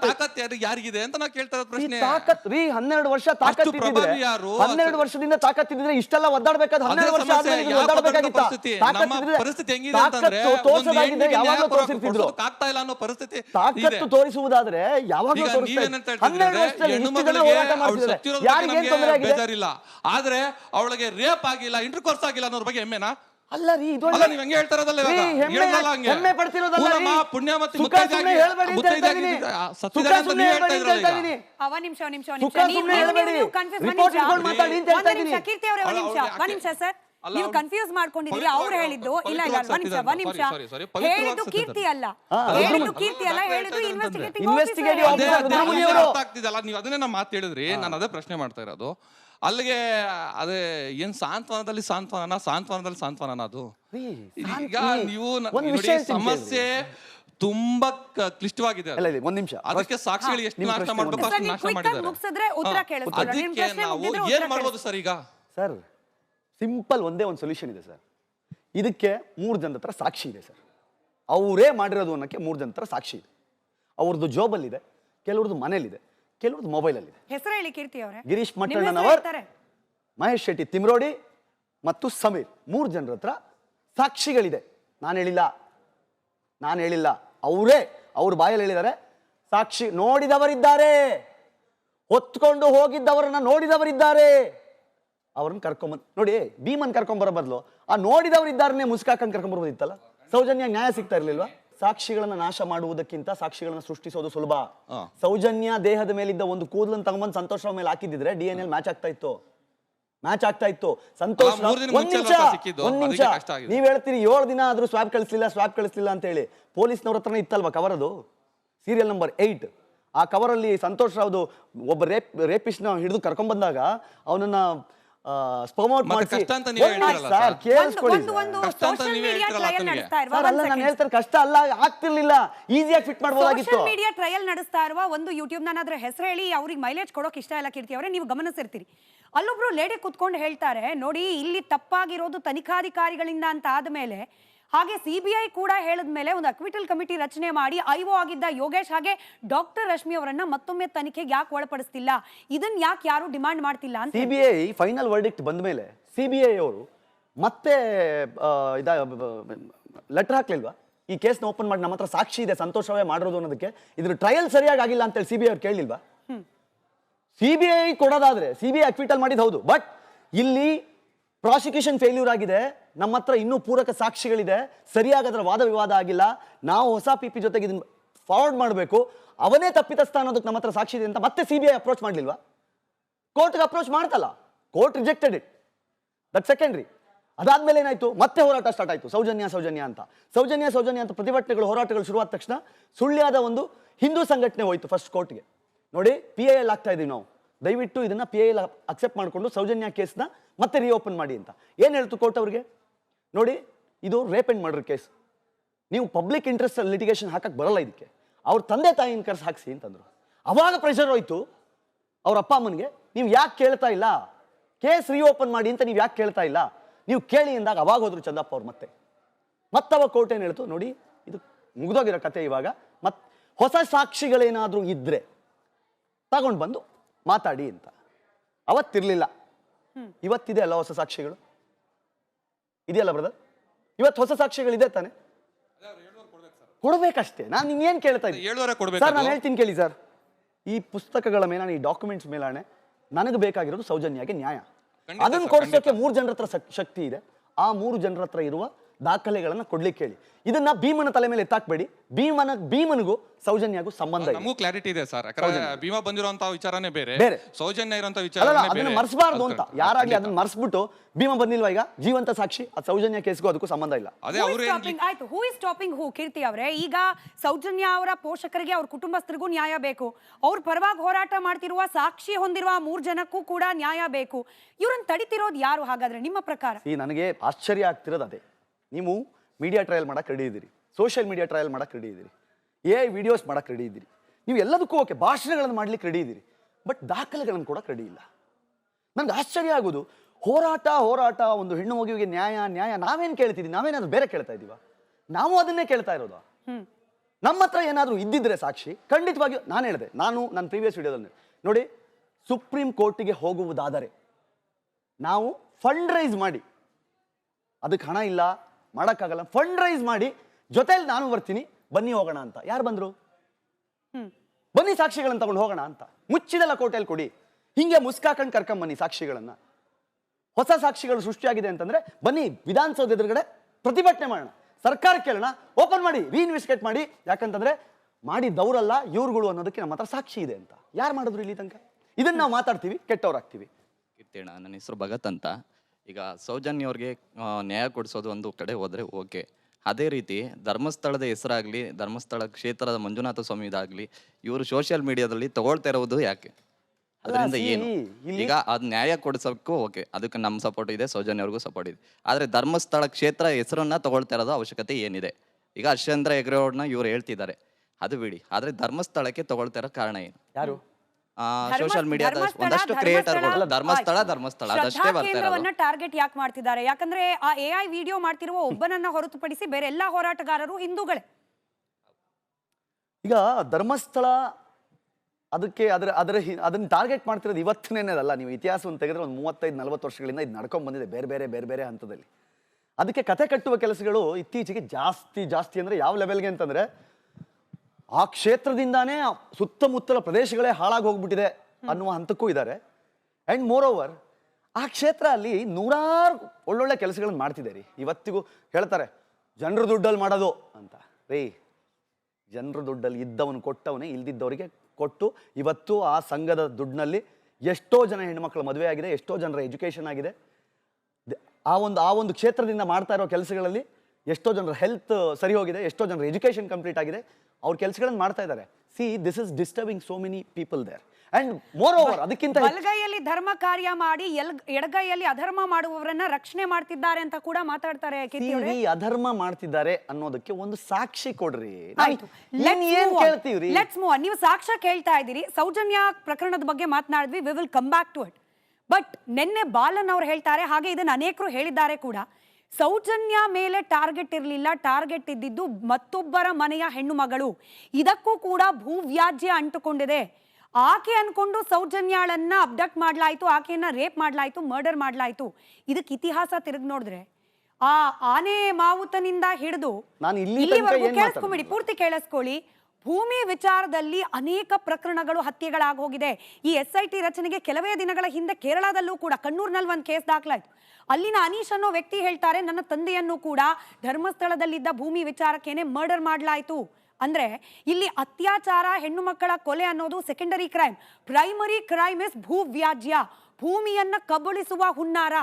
ತಾಕತ್ ಯಾರಿಗಿದೆ ಅಂತ ನಾವು ಕೇಳ್ತಾ ಈ ಪ್ರಶ್ನೆ. ತಾಕತ್ ರೀ ಹನ್ನೆರಡು ವರ್ಷ ತಾಕತ್ ಅಷ್ಟು ಇದ್ದಿದ್ರೆ ಪ್ರಭಾವಿ ಯಾರು? ಹನ್ನೆರಡು ವರ್ಷದಿಂದ ತಾಕತ್ ಇದ್ದಿದ್ರೆ ಇಷ್ಟೆಲ್ಲ ಒದ್ದಾಡ್ಬೇಕಾದ ಹನ್ನೆರಡು ವರ್ಷ ಸಮಸ್ಯೆ, ಆದ್ಮೇಲೆ ಇದನ್ನ ಯಾವ ಒದ್ದಾಡ್ಬೇಕಾಗಿತ್ತ? ಪರಿಸ್ಥಿತಿ? ತಾಕತ್ ನಮ್ಮ ಇದ್ದಿದ್ರೆ ಪರಿಸ್ಥಿತಿ ಹೆಂಗಿದೆ ಅಂತಂದ್ರೆ ಒಂದು ತೋರ್ಸೋದಾಗಿದ್ರೆ ಹೆಣ್ಣಿಗೆ ನ್ಯಾಯ ಯಾವಾಗಲೂ ಕೊಡ್ಸೋದಕ್ಕೆ ಆಗ್ತಾ ಇಲ್ಲ ಅನ್ನೋ ಪರಿಸ್ಥಿತಿ ಇದೆ. ತಾಕತ್ತು ತೋರಿಸುವುದಾದ್ರೆ ಯಾವಾಗ ಈಗ ತೋರಿಸ್ತಾ ನೀವೇನಂತ ಇದ್ರು. ಹನ್ನೆರಡು ವರ್ಷದಲ್ಲಿ ಹೆಣ್ಣು ಇಷ್ಟು ಜನ ಮಗಳಿಗೆ ಹೋರಾಟ ಅವ್ಳು ಮಾಡ್ತಿದ್ದಾರೆ. ಸತ್ತಿರೋದ್ರ ಬಗ್ಗೆ ಯಾರಿಗೇನ್ ನಮ್ಗೆ ಆಗಿದೆ? ಬೇಜಾರಿಲ್ಲ. ಆದ್ರೆ ಅವಳಿಗೆ ರೇಪ್ ಆಗಿಲ್ಲ ಇಂಟರ್ ಕೋರ್ಸ್ ಆಗಿಲ್ಲ ಅನ್ನೋದ್ರ ಬಗ್ಗೆ ಹೆಮ್ಮೆನಾ? ಅಲ್ಲ ರೀ ಇದು ಅಲ್ಲ ನೀವ್ ಹೆಂಗೆ ಹೇಳ್ತಾ ಇರೋದಲ್ಲ ಇವಾಗ? ರೀ, ಹೆಮ್ಮೆ ಹೇಳ್ದಲ್ಲ ಹಂಗೆ. ಹೆಮ್ಮೆ ಪಡ್ತಿರೋದಲ್ಲ ರೀ. ಸತ್ತಿದ್ದಾರೆ ಅಂತ ನೀವ್ ಹೇಳ್ತಾ ಇದ್ರಲ್ಲ ಅವ ನಿಮಿಷ ನಿಮಿಷ ನಿಮಿಷ. ನೀವು- ಒಂದ್ ನಿಮಿಷ, ಕೀರ್ತಿ ಅವರೇ ಒಂದ್ ನಿಮಿಷ. ನಿಮಿಷ ಸರ್. ನೀವು ಕನ್ಫ್ಯೂಸ್ ಮಾಡ್ಕೊಂಡಿದ್ದೀರಿ. ಅವ್ರು ಹೇಳಿದ್ದು ಇಲ್ಲ ಇಲ್ಲ ಒಂದ್ ನಿಮಿಷ ಒಂದ್ ಹೇಳಿದ್ದು ಕೀರ್ತಿ ಅಲ್ಲ. ಹೇಳಿದ್ದು ಕೀರ್ತಿ ಅಲ್ಲ ಹೇಳಿದ್ದು ಇನ್ವೆಸ್ಟಿಗೇಟಿಂಗ್. ಅರ್ಥ ಆಗ್ತಿದಲ್ಲ ನೀವು ಅದನ್ನೇ ನಾ ಮಾತು ಹೇಳಿದ್ರಿ. ನಾನು ಅದೇ ಪ್ರಶ್ನೆ ಮಾಡ್ತಾ ಇರೋದು. ಅಲ್ಲಿಗೆ ಅದೇ ಏನ್ ಸಾಂತ್ವನದಲ್ಲಿ ಸಾಂತ್ವನ ಸಾಂತ್ವನದಲ್ಲಿ ಸಾಂತ್ವನ ಅದು? ಈಗ ನೀವು ನೋಡಿ ಸಮಸ್ಯೆ ತುಂಬಾ ಕ- ಕ್ಲಿಷ್ಟವಾಗಿದೆ ಅಲ್ಲ ಇಲ್ಲ ಒಂದ್ ನಿಮಿಷ. ಅದಕ್ಕೆ ಸಾಕ್ಷಿಗಳು ಎಷ್ಟು ನಾಶ ಮಾಡಬೇಕು? ಅಷ್ಟು ನಾಶ ಮಾಡಿದ್ದಾರೆ. ಅದಕ್ಕೆ ನಾವು ಏನ್ ಮಾಡ್ಬೋದು ಸರ್ ಈಗ? ಸರ್ ಸಿಂಪಲ್ ಒಂದೇ ಒಂದು ಸೊಲ್ಯೂಷನ್ ಇದೆ ಸರ್. ಇದಕ್ಕೆ ಮೂರು ಜನದ ಹತ್ರ ಸಾಕ್ಷಿ ಇದೆ ಸರ್. ಅವರೇ ಮಾಡಿರೋದು ಅನ್ನೋಕ್ಕೆ ಮೂರು ಜನದ ಹತ್ರ ಸಾಕ್ಷಿ ಇದೆ. ಅವ್ರದ್ದು ಜೋಬಲ್ಲಿದೆ ಕೆಲವ್ರದ್ದು ಮನೇಲಿದೆ. ಕೆಲವ್ರದ್ದು ಮೊಬೈಲಲ್ಲಿದೆ ಹೆಸರು ಹೇಳಿ ಕೀರ್ತಿ ಅವರೇ. ಗಿರೀಶ್ ಮಟ್ಟಣ್ಣನವರ್ ಮಹೇಶ್ ಶೆಟ್ಟಿ ತಿಮ್ರೋಡಿ ಮತ್ತು ಸಮೀರ್. ಮೂರು ಜನರ ಹತ್ರ ಸಾಕ್ಷಿಗಳಿದೆ. ನಾನು ಹೇಳಿಲ್ಲ. ನಾನು ಹೇಳಿಲ್ಲ. ಅವರೇ ಅವ್ರ ಬಾಯಲ್ಲಿ ಹೇಳಿದ್ದಾರೆ. ಸಾಕ್ಷಿ ನೋಡಿದವರಿದ್ದಾರೆ. ಹೊತ್ಕೊಂಡು ಹೋಗಿದ್ದವರನ್ನ ನೋಡಿದವರಿದ್ದಾರೆ. ಅವ್ರನ್ನ ಕರ್ಕೊಂಬಂದ್ ನೋಡಿ ಭೀಮನ್ ಕರ್ಕೊಂಬರೋ ಬದಲು. ಆ ನೋಡಿದವರಿದ್ದಾರನ್ನೇ ಮುಸ್ಕಾಕಂಡ್ ಕರ್ಕೊಂಬರ್ಬೋದಿತ್ತಲ್ಲ? ಸೌಜನ್ಯ ನ್ಯಾಯ ಸಿಗ್ತಾ ಇರ್ಲಿಲ್ವಾ? ಸಾಕ್ಷಿಗಳನ್ನ ನಾಶ ಮಾಡುವುದಕ್ಕಿಂತ ಸಾಕ್ಷಿಗಳನ್ನ ಸೃಷ್ಟಿಸೋದು ಸುಲಭ. ಸೌಜನ್ಯ ದೇಹದ ಮೇಲಿದ್ದ ಒಂದು ಕೂದಲನ್ನು ತಗೊಂಬಂದು ಸಂತೋಷ ರಾವ್ ಮೇಲೆ ಹಾಕಿದ್ರೆ ಡಿ ಎನ್ ಎಲ್ ಮ್ಯಾಚ್ ಆಗ್ತಾ ಇತ್ತು. ಮ್ಯಾಚ್ ಆಗ್ತಾ ಇತ್ತು. ಸಂತೋಷ್ ಒಂದ್ ನಿಮಿಷ ಒಂದ್ ನಿಮಿಷ. ನೀವ್ ಹೇಳ್ತೀರಿ ಏಳು ದಿನ ಆದ್ರೂ ಸ್ವಾಪ್ ಕಳಿಸ್ಲಿಲ್ಲ ಸ್ವಾಪ್ ಕಳಿಸ್ಲಿಲ್ಲ ಅಂತ ಹೇಳಿ. ಪೊಲೀಸ್ನವ್ರ ಹತ್ರನೇ ಇತ್ತಲ್ವಾ ಕವರ್ ಅದು? ಸೀರಿಯಲ್ ನಂಬರ್ ಏಯ್ಟ್ ಆ ಕವರಲ್ಲಿ ಸಂತೋಷ್ ರಾವ್ದು ಒಬ್ಬ ರೇಪ್ ರೇಪಿಸ್ಟ್ನ ಹಿಡಿದು ಕರ್ಕೊಂಡ್ ಬಂದಾಗ ಅವನನ್ನ ಮತ್ತೆ ಮಾಡಿಸಿ. ಕಷ್ಟ ಅಂತ ನೀವೇ ಹೇಳ್ತೀರಲ್ಲ ಸರ್. ಕೇಳಿಸ್ಕೊಳ್ಳಿ. ಅಲ್ಲ ನಾನು ಹೇಳ್ತಾರೆ ಕಷ್ಟ ಅಲ್ಲ ಆಗ್ತಿರ್ಲಿಲ್ಲ. ಈಸಿಯಾಗಿ ಫಿಟ್ ಮಾಡ್ಬೋದಾಗಿತ್ತು. ಸೋಶಿಯಲ್ ಮೀಡಿಯಾ ಟ್ರಯಲ್ ನಡೆಸ್ತಾ ಇರುವ ಒಂದು ಯೂಟ್ಯೂಬ್ ನಾನು ಅದರ ಹೆಸರು ಹೇಳಿ ಅವ್ರಿಗೆ ಮೈಲೇಜ್ ಕೊಡೋಕೆ ಇಷ್ಟ ಇಲ್ಲ ಕೀರ್ತಿ ಅವರೇ ನೀವು ಗಮನಿಸಿರ್ತೀರಿ. ಅಲ್ಲೊಬ್ರು ಲೇಡಿ ಕುತ್ಕೊಂಡು ಹೇಳ್ತಾರೆ ನೋಡಿ ಇಲ್ಲಿ ತಪ್ಪಾಗಿರೋದು ತನಿಖಾಧಿಕಾರಿಗಳಿಂದ ಅಂತ ಆದ್ಮೇಲೆ ಹಾಗೆ ಸಿಬಿಐ ಕೂಡ ಐ ಮೇಲೆ ಹೇಳಿದ್ಮೇಲೆ ಒಂದು ಅಕ್ವಿಟಲ್ ಕಮಿಟಿ ರಚನೆ ಮಾಡಿ ಐಒ ಆಗಿದ್ದ ಯೋಗೇಶ್ ಹಾಗೆ ಡಾಕ್ಟರ್ ರಶ್ಮಿ ಅವರನ್ನ ಮತ್ತೊಮ್ಮೆ ತನಿಖೆಗೆ ಯಾಕೆ ಒಳಪಡಿಸ್ತಿಲ್ಲ? ಇದನ್ನ ಯಾಕೆ ಯಾರು ಡಿಮಾಂಡ್ ಮಾಡ್ತಿಲ್ಲ ಅಂತ ಸಿಬಿಐ ಫೈನಲ್ ವರ್ಡಿಕ್ಟ್ ಬಂದ ಮೇಲೆ ಸಿಬಿಐ ಅವರು ಮತ್ತೆ ಇದ ಲೆಟರ್ ಹಾಕ್ಲಿಲ್ವಾ? ಈ ಕೇಸ್ನ ಓಪನ್ ಮಾಡಿ ನಮ್ಮ ಹತ್ರ ಸಾಕ್ಷಿ ಇದೆ ಸಂತೋಷವೇ ಮಾಡಿರೋದು ಅನ್ನೋದಕ್ಕೆ ಇದ್ರ ಟ್ರಯಲ್ ಸರಿಯಾಗಿ ಆಗಿಲ್ಲ ಅಂತೇಳಿ ಸಿ ಬಿ ಐ ಅವ್ರು ಕೇಳಲಿಲ್ವಾ ಸಿ ಬಿ ಐ ಕೊಡೋದಾದ್ರೆ ಸಿ ಬಿ ಐ ಅಕ್ವಿಟಲ್ ಮಾಡಿದ್ ಹೌದು ಬಟ್ ಇಲ್ಲಿ ಪ್ರಾಸಿಕ್ಯೂಷನ್ ಫೇಲ್ಯೂರ್ ಆಗಿದೆ. ನಮ್ಮ ಹತ್ರ ಇನ್ನೂ ಪೂರಕ ಸಾಕ್ಷಿಗಳಿದೆ. ಸರಿಯಾಗಿ ಅದರ ವಾದ ವಿವಾದ ಆಗಿಲ್ಲ. ನಾವು ಹೊಸ ಪಿ ಪಿ ಜೊತೆಗೆ ಇದನ್ನ ಫಾರ್ವರ್ಡ್ ಮಾಡಬೇಕು. ಅವನೇ ತಪ್ಪಿತಸ್ಥ ಅನ್ನೋದಕ್ಕೆ ನಮ್ಮ ಹತ್ರ ಸಾಕ್ಷಿ ಇದೆ ಅಂತ ಮತ್ತೆ ಸಿ ಬಿ ಐ ಅಪ್ರೋಚ್ ಮಾಡಲಿಲ್ವಾ? ಕೋರ್ಟ್ಗೆ approach ಮಾಡ್ತಲ್ಲ. Court rejected it that secondary ಅದಾದ್ಮೇಲೆ ಏನಾಯ್ತು? ಮತ್ತೆ ಹೋರಾಟ ಸ್ಟಾರ್ಟ್ ಆಯ್ತು. ಸೌಜನ್ಯ ಸೌಜನ್ಯ ಅಂತ. ಸೌಜನ್ಯ ಸೌಜನ್ಯ ಅಂತ ಪ್ರತಿಭಟನೆಗಳು, ಹೋರಾಟಗಳು ಶುರುವಾದ ತಕ್ಷಣ ಸುಳ್ಳ್ಯಾದ ಒಂದು ಹಿಂದೂ ಸಂಘಟನೆ ಹೋಯ್ತು ಫಸ್ಟ್ ಕೋರ್ಟ್ಗೆ ನೋಡಿ ಪಿ ಐ ಎಲ್ ಆಗ್ತಾ ಇದೀವಿ ನಾವು. ದಯವಿಟ್ಟು ಇದನ್ನ ಪಿ ಎಲ್ ಅಕ್ಸೆಪ್ಟ್ ಮಾಡಿಕೊಂಡು ಸೌಜನ್ಯ ಕೇಸ್ನ ಮತ್ತೆ ರೀಓಪನ್ ಮಾಡಿ ಅಂತ. ಏನು ಹೇಳ್ತು ಕೋರ್ಟ್ ಅವ್ರಿಗೆ? ನೋಡಿ, ಇದು ರೇಪ್ ಅಂಡ್ ಮರ್ಡರ್ ಕೇಸ್ ನೀವು ಪಬ್ಲಿಕ್ ಇಂಟ್ರೆಸ್ಟ್ ಲಿಟಿಗೇಷನ್ ಹಾಕಕ್ಕೆ ಬರಲ್ಲ ಇದಕ್ಕೆ. ಅವ್ರ ತಂದೆ ತಾಯಿನ ಕರ್ಸಿ ಹಾಕ್ಸಿ ಅಂತಂದ್ರು. ಅವಾಗ ಪ್ರೆಷರ್ ಹೋಯ್ತು. ಅವ್ರ ಅಪ್ಪ ಅಮ್ಮನಿಗೆ, ನೀವು ಯಾಕೆ ಕೇಳ್ತಾ ಇಲ್ಲ? ಕೇಸ್ ರೀಓಪನ್ ಮಾಡಿ ಅಂತ ನೀವು ಯಾಕೆ ಕೇಳ್ತಾ ಇಲ್ಲ? ನೀವು ಕೇಳಿ ಅಂದಾಗ ಅವಾಗ ಹೋದ್ರು ಚಂದಪ್ಪ ಅವ್ರು ಮತ್ತೆ. ಮತ್ತವ ಕೋರ್ಟ್ ಏನು ಹೇಳ್ತು? ನೋಡಿ, ಇದು ಮುಗಿದೋಗಿರೋ ಕತೆ ಇವಾಗ. ಮತ್ತೆ ಹೊಸ ಸಾಕ್ಷಿಗಳೇನಾದರೂ ಇದ್ದರೆ ತಗೊಂಡು ಬಂದು ಮಾತಾಡಿ ಅಂತ. ಅವತ್ತಿರ್ಲಿಲ್ಲ. ಇವತ್ತಿದೆ ಅಲ್ಲ ಹೊಸ ಸಾಕ್ಷಿಗಳು? ಇದೆಯಲ್ಲ ಬ್ರದರ್ ಇವತ್ತು ಹೊಸ ಸಾಕ್ಷಿಗಳಿದೆ ತಾನೆ? ಕೊಡ್ಬೇಕಷ್ಟೇ. ನಾನು ಇನ್ನೇನು ಕೇಳ್ತಾ ಇದ್ದೀನಿ? ಸರ್ ನಾನು ಹೇಳ್ತೀನಿ ಕೇಳಿ ಸರ್ ಈ ಪುಸ್ತಕಗಳ ಮೇಲಾಣೆ ಈ ಡಾಕ್ಯುಮೆಂಟ್ಸ್ ಮೇಲಾಣೆ ನನಗೆ ಬೇಕಾಗಿರೋದು ಸೌಜನ್ಯಗೆ ನ್ಯಾಯ. ಅದನ್ನು ಕೊಡ್ಸೋಕೆ ಮೂರು ಜನರ ಹತ್ರ ಶಕ್ತಿ ಇದೆ. ಆ ಮೂರು ಜನರ ಹತ್ರ ಇರುವ ದಾಖಲೆಗಳನ್ನ ಕೊಡ್ಲಿಕ್ಕೆ ಹೇಳಿ ಇದನ್ನ ಭೀಮನ ತಲೆ ಮೇಲೆ ಎತ್ತಾಕ್ಬೇಡಿ. ಭೀಮನ ಭೀಮನಿಗೂ ಸೌಜನ್ಯಗೂ ಸಂಬಂಧ ಇದೆ. ನಮಗೂ ಕ್ಲಾರಿಟಿ ಇದೆ ಸರ್. ಯಾಕಂದ್ರೆ ಭೀಮಾ ಬಂದಿರುವಂತ ವಿಚಾರನೇ ಬೇರೆ. ಬೇರೆ. ಸೌಜನ್ಯ ಇರುವಂತ ವಿಚಾರ ಅದನ್ನ ಮರ್ಸ್ಬಾರ್ದು ಅಂತ. ಯಾರಾಗ್ಲಿ ಅದನ್ನ ಮರ್ಸ್ಬಿಟ್ಟು ಭೀಮ ಬಂದಿಲ್ವಾ ಈಗ? ಜೀವಂತ ಸಾಕ್ಷಿ ಅದು ಸೌಜನ್ಯ ಕೇಸ್ಗೂ ಅದಕ್ಕೂ ಸಂಬಂಧ ಇಲ್ಲ. ಅದೇ Who is ಅವ್ರು stopping- ಆಯ್ತು ಹೂ ಇಸ್ ಸ್ಟಾಪಿಂಗ್ ಹೂ ಕೀರ್ತಿ ಅವರೇ ಈಗ ಸೌಜನ್ಯ ಅವರ ಪೋಷಕರಿಗೆ ಅವ್ರ ಕುಟುಂಬಸ್ಥರಿಗೂ ನ್ಯಾಯ ಬೇಕು. ಅವ್ರ ಪರವಾಗಿ ಹೋರಾಟ ಮಾಡ್ತಿರುವ ಸಾಕ್ಷಿ ಹೊಂದಿರುವ ಮೂರ್ ಜನಕ್ಕೂ ಕೂಡ ನ್ಯಾಯ ಬೇಕು. ಇವ್ರನ್ನ ತಡಿತಿರೋದು ಯಾರು ಹಾಗಾದ್ರೆ? ನಿಮ್ಮ ಪ್ರಕಾರ? ಈ ನನಗೆ ಆಶ್ಚರ್ಯ ಆಗ್ತಿರೋದು ಅದೇ. ನೀವು ಮೀಡಿಯಾ ಟ್ರಯಲ್ ಮಾಡಕ್ಕೆ ರೆಡಿ ಇದ್ದೀರಿ. ಸೋಷಿಯಲ್ ಮೀಡಿಯಾ ಟ್ರಯಲ್ ಮಾಡಕ್ಕೆ ರೆಡಿ ಇದ್ದೀರಿ. ಎ ವಿಡಿಯೋಸ್ ಮಾಡಕ್ಕೆ ರೆಡಿ ಇದ್ದೀರಿ. ನೀವು ಎಲ್ಲದಕ್ಕೂ ಓಕೆ ಭಾಷಣಗಳನ್ನು ಮಾಡ್ಲಿಕ್ಕೆ ರೆಡಿ ಇದ್ದೀರಿ. ಬಟ್ ದಾಖಲೆಗಳನ್ನು ಕೊಡೋಕೆ ರೆಡಿ ಇಲ್ಲ. ನನಗೆ ಆಶ್ಚರ್ಯ ಆಗೋದು. ಹೋರಾಟ ಹೋರಾಟ ಒಂದು ಹೆಣ್ಣು ಮಗುವಿಗೆ ನ್ಯಾಯ ನ್ಯಾಯ. ನಾವೇನು ಕೇಳ್ತಿದ್ದೀವಿ ನಾವೇನಾದ್ರು ಬೇರೆ ಕೇಳ್ತಾ ಇದ್ದೀವ? ನಾವು ಅದನ್ನೇ ಕೇಳ್ತಾ ಇರೋದು? ನಮ್ಮ ಹತ್ರ ಏನಾದರೂ ಇದ್ದಿದ್ರೆ ಸಾಕ್ಷಿ ಖಂಡಿತವಾಗಿಯೂ ನಾನು ಹೇಳಿದೆ ನಾನು ನನ್ನ ಪ್ರೀವಿಯಸ್ ವಿಡಿಯೋದಲ್ಲಿ ನೋಡಿ ಸುಪ್ರೀಂ ಕೋರ್ಟಿಗೆ ಹೋಗುವುದಾದರೆ ನಾವು ಫಂಡ್ ರೈಸ್ ಮಾಡಿ. ಅದಕ್ಕೆ ಹಣ ಇಲ್ಲ ಮಾಡೋಕ್ಕಾಗಲ್ಲ. ಫಂಡ್ ರೈಸ್ ಮಾಡಿ ಜೊತೆಲಿ ನಾನು ಬರ್ತೀನಿ. ಬನ್ನಿ ಹೋಗೋಣ ಅಂತ. ಯಾರು ಬಂದರು? ಬನ್ನಿ ಸಾಕ್ಷಿಗಳನ್ನು ತಗೊಂಡು ಹೋಗೋಣ ಅಂತ. ಮುಚ್ಚಿದೆಲ್ಲ ಕೋಟೆಯಲ್ಲಿ ಕೊಡಿ. ಹಿಂಗೆ ಮುಸ್ಕಾಕಂಡು ಕರ್ಕೊಂಬನ್ನಿ ಸಾಕ್ಷಿಗಳನ್ನು. ಹೊಸ ಸಾಕ್ಷಿಗಳು ಸೃಷ್ಟಿಯಾಗಿದೆ ಅಂತಂದ್ರೆ ಬನ್ನಿ ವಿಧಾನಸೌಧ ಎದುರುಗಡೆ ಪ್ರತಿಭಟನೆ ಮಾಡೋಣ. ಸರ್ಕಾರ ಕೇಳೋಣ ಓಪನ್ ಮಾಡಿ ರೀಇನ್ವೆಸ್ಟಿಗೇಟ್ ಮಾಡಿ. ಯಾಕಂತಂದ್ರೆ ಮಾಡಿದ್ದವರಲ್ಲ ಇವ್ರುಗಳು ಅನ್ನೋದಕ್ಕೆ ನಮ್ಮ ಹತ್ರ ಸಾಕ್ಷಿ ಇದೆ ಅಂತ. ಯಾರು ಮಾಡಿದ್ರು ಇಲ್ಲಿ ತನಕ? ಇದನ್ನ ನಾವು ಮಾತಾಡ್ತೀವಿ ಕೆಟ್ಟವ್ರಾಗ್ತೀವಿ. ಕೀರ್ತೇಣ ನನ್ನ ಹೆಸರು ಭಗತ್ ಅಂತ. ಈಗ ಸೌಜನ್ಯ ಅವ್ರಿಗೆ ನ್ಯಾಯ ಕೊಡಿಸೋದು ಒಂದು ಕಡೆ ಹೋದರೆ ಓಕೆ. ಅದೇ ರೀತಿ ಧರ್ಮಸ್ಥಳದ ಹೆಸರಾಗಲಿ ಧರ್ಮಸ್ಥಳ ಕ್ಷೇತ್ರದ ಮಂಜುನಾಥ ಸ್ವಾಮಿ ಇದಾಗ್ಲಿ ಇವರು ಸೋಷಿಯಲ್ ಮೀಡಿಯಾದಲ್ಲಿ ತಗೊಳ್ತಾ ಇರೋದು ಯಾಕೆ? ಅದರಿಂದ ಏನು? ಈಗ ಅದ್ ನ್ಯಾಯ ಕೊಡಿಸೋಕ್ಕೂ ಓಕೆ. ಅದಕ್ಕೆ ನಮ್ಮ ಸಪೋರ್ಟ್ ಇದೆ ಸೌಜನ್ಯ ಅವ್ರಿಗೂ ಸಪೋರ್ಟ್ ಇದೆ. ಆದರೆ ಧರ್ಮಸ್ಥಳ ಕ್ಷೇತ್ರ ಹೆಸರನ್ನ ತಗೊಳ್ತಾ ಇರೋದು ಅವಶ್ಯಕತೆ ಏನಿದೆ? ಈಗ ಅಶ್ಚಂದ್ರ ಹೆಗ್ರೆ ಅವ್ರನ್ನ ಇವ್ರು ಹೇಳ್ತಿದ್ದಾರೆ. ಅದು ಬಿಡಿ. ಆದರೆ ಧರ್ಮಸ್ಥಳಕ್ಕೆ ತಗೊಳ್ತಾ ಇರೋ ಕಾರಣ ಏನು? ಯಾರು? ಸೋಷಿಯಲ್ ಮೀಡಿಯಾದ ಒಂದಷ್ಟು ಕ್ರಿಯೇಟರ್ ಧರ್ಮಸ್ಥಳ ಧರ್ಮಸ್ಥಳ ಅದಷ್ಟೇ ಬರ್ತಾರೆ ಟಾರ್ಗೆಟ್ ಯಾಕೆ ಮಾಡ್ತಿದ್ದಾರೆ? ಯಾಕಂದ್ರೆ ಆ ಎ ಐ ವಿಡಿಯೋ ಮಾಡ್ತಿರುವ ಒಬ್ಬನನ್ನ ಹೊರತುಪಡಿಸಿ ಬೇರೆ ಎಲ್ಲಾ ಹೋರಾಟಗಾರರು ಹಿಂದೂಗಳೇ. ಈಗ ಧರ್ಮಸ್ಥಳ ಅದಕ್ಕೆ ಅದರ ಅದರ ಅದನ್ನ ಟಾರ್ಗೆಟ್ ಮಾಡ್ತಿರೋದು ಇವತ್ತಿನೇನಲ್ಲ ನೀವು ಇತಿಹಾಸವನ್ನು ತೆಗೆದ್ರೆ ಒಂದು ಮೂವತ್ತೈದು ನಲವತ್ತು ವರ್ಷಗಳಿಂದ ಇದು ನಡ್ಕೊಂಡ್ ಬಂದಿದೆ ಬೇರೆ ಬೇರೆ ಬೇರೆ ಬೇರೆ ಹಂತದಲ್ಲಿ. ಅದಕ್ಕೆ ಕತೆ ಕಟ್ಟುವ ಕೆಲಸಗಳು ಇತ್ತೀಚೆಗೆ ಜಾಸ್ತಿ ಜಾಸ್ತಿ ಅಂದರೆ ಯಾವ ಲೆವೆಲ್ಗೆ ಅಂತಂದರೆ ಆ ಕ್ಷೇತ್ರದಿಂದಾನೇ ಸುತ್ತಮುತ್ತಲ ಪ್ರದೇಶಗಳೇ ಹಾಳಾಗಿ ಹೋಗ್ಬಿಟ್ಟಿದೆ ಅನ್ನುವ ಹಂತಕ್ಕೂ ಇದ್ದಾರೆ. ಆ್ಯಂಡ್ ಮೋರ್ ಓವರ್ ಆ ಕ್ಷೇತ್ರ ಅಲ್ಲಿ ನೂರಾರು ಒಳ್ಳೊಳ್ಳೆ ಕೆಲಸಗಳನ್ನ ಮಾಡ್ತಿದೆ ಇವತ್ತಿಗೂ ಹೇಳ್ತಾರೆ, ಜನರ ದುಡ್ಡಲ್ಲಿ ಮಾಡೋದು ಅಂತ. ರೀ, ಜನರ ದುಡ್ಡಲ್ಲಿ ಇದ್ದವನು ಕೊಟ್ಟವನೇ ಇಲ್ದಿದ್ದವರಿಗೆ ಕೊಟ್ಟು ಇವತ್ತು ಆ ಸಂಘದ ದುಡ್ಡಿನಲ್ಲಿ ಎಷ್ಟೋ ಜನ ಹೆಣ್ಮಕ್ಳ ಮದುವೆ ಆಗಿದೆ ಎಷ್ಟೋ ಜನರ ಎಜುಕೇಷನ್ ಆಗಿದೆ. ಆ ಒಂದು ಆ ಒಂದು ಕ್ಷೇತ್ರದಿಂದ ಮಾಡ್ತಾ ಇರೋ ಕೆಲಸಗಳಲ್ಲಿ ಎಷ್ಟೋ ಜನರ ಹೆಲ್ತ್ ಸರಿ ಹೋಗಿದೆ ಎಷ್ಟೋ ಜನರ ಎಜುಕೇಷನ್ ಕಂಪ್ಲೀಟ್ ಆಗಿದೆ ಅವ್ರ ಕೆಲಸಗಳನ್ನು ಮಾಡ್ತಾ ಇದ್ದಾರೆ. See this is disturbing so many people there and moreover ಅದಕ್ಕಿಂತ ಬಲಗೈಯಲ್ಲಿ ಧರ್ಮ ಕಾರ್ಯ ಮಾಡಿ ಎಲ್ ಎಡಗೈಯಲ್ಲಿ ಅಧರ್ಮ ಮಾಡುವವರನ್ನ ರಕ್ಷಣೆ ಮಾಡ್ತಿದ್ದಾರೆ ಅಂತ ಕೂಡ ಮಾತಾಡ್ತಾರೆ ಈ ಅಧರ್ಮ ಮಾಡ್ತಿದ್ದಾರೆ ಅನ್ನೋದಕ್ಕೆ ಒಂದು ಸಾಕ್ಷಿ ಕೊಡ್ರಿ. ಲೆಟ್ಸ್ ಮೂವ್ ನೀವು ಸಾಕ್ಷ್ಯ ಕೇಳ್ತಾ ಇದ್ದೀರಿ. ಸೌಜನ್ಯ ಪ್ರಕರಣದ ಬಗ್ಗೆ ಮಾತನಾಡಿದ್ವಿ. We will come back to it but ನಿನ್ನೆ ಬಾಲನ್ ಅವ್ರು ಹೇಳ್ತಾರೆ ಹಾಗೆ ಇದನ್ನ ಅನೇಕರು ಹೇಳಿದ್ದಾರೆ ಕೂಡ. ಸೌಜನ್ಯ ಮೇಲೆ ಟಾರ್ಗೆಟ್ ಇರಲಿಲ್ಲ. ಟಾರ್ಗೆಟ್ ಇದ್ದಿದ್ದು ಮತ್ತೊಬ್ಬರ ಮನೆಯ ಹೆಣ್ಣು ಮಗಳು. ಇದಕ್ಕೂ ಕೂಡ ಭೂವ್ಯಾಜ್ಯ ಅಂಟುಕೊಂಡಿದೆ. ಆಕೆ ಅನ್ಕೊಂಡು ಸೌಜನ್ಯಾಳನ್ನ ಅಬ್ಡಕ್ಟ್ ಮಾಡ್ಲಾಯ್ತು ಆಕೆಯನ್ನ ರೇಪ್ ಮಾಡ್ಲಾಯ್ತು ಮರ್ಡರ್ ಮಾಡ್ಲಾಯ್ತು. ಇದಕ್ಕೆ ಇತಿಹಾಸ ತಿರುಗಿ ನೋಡಿದ್ರೆ. ಆ ಆನೆ ಮಾವುತನಿಂದ ಹಿಡಿದು ಕೇಳಿಸ್ಕೊಂಬಿಡಿ ಪೂರ್ತಿ ಕೇಳಿಸ್ಕೊಳ್ಳಿ. ಭೂಮಿ ವಿಚಾರದಲ್ಲಿ ಅನೇಕ ಪ್ರಕರಣಗಳು ಹತ್ಯೆಗಳಾಗೋಗಿದೆ. ಈ ಎಸ್ ಐ ಟಿ ರಚನೆಗೆ ಕೆಲವೇ ದಿನಗಳ ಹಿಂದೆ ಕೇರಳದಲ್ಲೂ ಕೂಡ ಕಣ್ಣೂರಿನಲ್ಲಿ ಒಂದು ಕೇಸ್ ದಾಖಲಾಯಿತು. ಅಲ್ಲಿನ ಅನೀಶ್ ಅನ್ನೋ ವ್ಯಕ್ತಿ ಹೇಳ್ತಾರೆ, ನನ್ನ ತಂದೆಯನ್ನು ಕೂಡ ಧರ್ಮಸ್ಥಳದಲ್ಲಿದ್ದ ಭೂಮಿ ವಿಚಾರಕ್ಕೇನೆ ಮರ್ಡರ್ ಮಾಡಲಾಯಿತು. ಅಂದ್ರೆ ಇಲ್ಲಿ ಅತ್ಯಾಚಾರ, ಹೆಣ್ಣು ಮಕ್ಕಳ ಕೊಲೆ ಅನ್ನೋದು secondary crime primary crime is ಭೂ ವ್ಯಾಜ್ಯ. ಭೂಮಿಯನ್ನ ಕಬಳಿಸುವ ಹುನ್ನಾರ.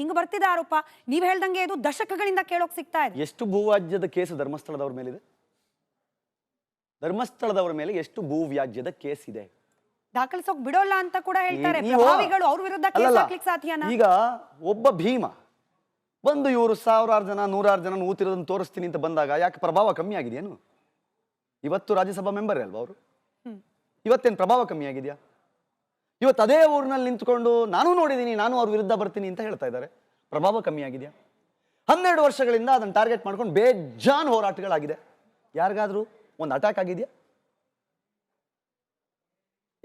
ಹಿಂಗ ಬರ್ತಿದೆ ಆರೋಪ. ನೀವ್ ಹೇಳ್ದಂಗೆ ಇದು ದಶಕಗಳಿಂದ ಕೇಳೋಕ್ ಸಿಗ್ತಾ ಇದೆ. ಎಷ್ಟು ಭೂವ್ಯಾಜ್ಯದ ಕೇಸು ಧರ್ಮಸ್ಥಳದವ್ರ ಮೇಲಿದೆ? ಧರ್ಮಸ್ಥಳದವರ ಮೇಲೆ ಎಷ್ಟು ಭೂವ್ಯಾಜ್ಯದ ಕೇಸ್ ಇದೆ? ದಾಖಲಿಸೋಕ್ ಬಿಡೋಲ್ಲ ಅಂತ ಕೂಡ ಹೇಳ್ತಾರೆ. ಈ- ನೀವು- ಪ್ರಭಾವಿಗಳು ಅವ್ರ ವಿರುದ್ಧ ಕೇಸ್ ಅಲ್ಲಲ್ಲ, ಹಾಕ್ಲಿಕ್ಕೆ ಸಾಧ್ಯನಾ? ಈಗ ಒಬ್ಬ ಭೀಮ ಬಂದು ಇವರು ಸಾವಿರಾರು ಜನ ನೂರಾರು ಜನ ಊತಿರೋದನ್ನು ತೋರಿಸ್ತೀನಿ ಅಂತ ಬಂದಾಗ ಯಾಕೆ ಪ್ರಭಾವ ಕಮ್ಮಿ ಆಗಿದೆಯೇನು? ಇವತ್ತು ರಾಜ್ಯಸಭಾ ಮೆಂಬರ್ ಅಲ್ವಾ ಅವರು? ಇವತ್ತೇನು ಪ್ರಭಾವ ಕಮ್ಮಿ ಆಗಿದೆಯಾ? ಇವತ್ತು ಅದೇ ಊರಿನಲ್ಲಿ ನಿಂತ್ಕೊಂಡು ನಾನು ನೋಡಿದ್ದೀನಿ ನಾನು ಅವ್ರ ವಿರುದ್ಧ ಬರ್ತೀನಿ ಅಂತ ಹೇಳ್ತಾ ಇದ್ದಾರೆ. ಪ್ರಭಾವ ಕಮ್ಮಿ ಆಗಿದೆಯಾ? ಹನ್ನೆರಡು ವರ್ಷಗಳಿಂದ ಅದನ್ನು ಟಾರ್ಗೆಟ್ ಮಾಡ್ಕೊಂಡು ಬೇಜಾನ್ ಹೋರಾಟಗಳಾಗಿದೆ. ಯಾರಿಗಾದ್ರೂ? ಒಂದು ಅಟ್ಯಾಕ್ ಆಗಿದೆಯಾ?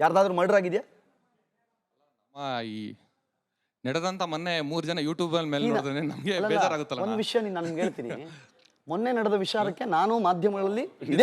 ಯಾರ್ದಾದ್ರೂ ಮರ್ಡರ್ ಆಗಿದೆಯಾ? ಈ ನಡೆದಂತ ಮೊನ್ನೆ ಮೂರ್ ಜನ ಯೂಟ್ಯೂಬ್ ಮೇಲೆ. ನೋಡಿದ್ರೆ ನಮ್ಗೆ ಬೇಜಾರಾಗುತ್ತಲ್ಲ ಒಂದು ವಿಷಯ ನೀನು ನನ್ಗೆ ಹೇಳ್ತೀನಿ. ಮೊನ್ನೆ ನಡೆದ ವಿಚಾರಕ್ಕೆ ನಾನು ಮಾಧ್ಯಮಗಳಲ್ಲಿ ಇದೇ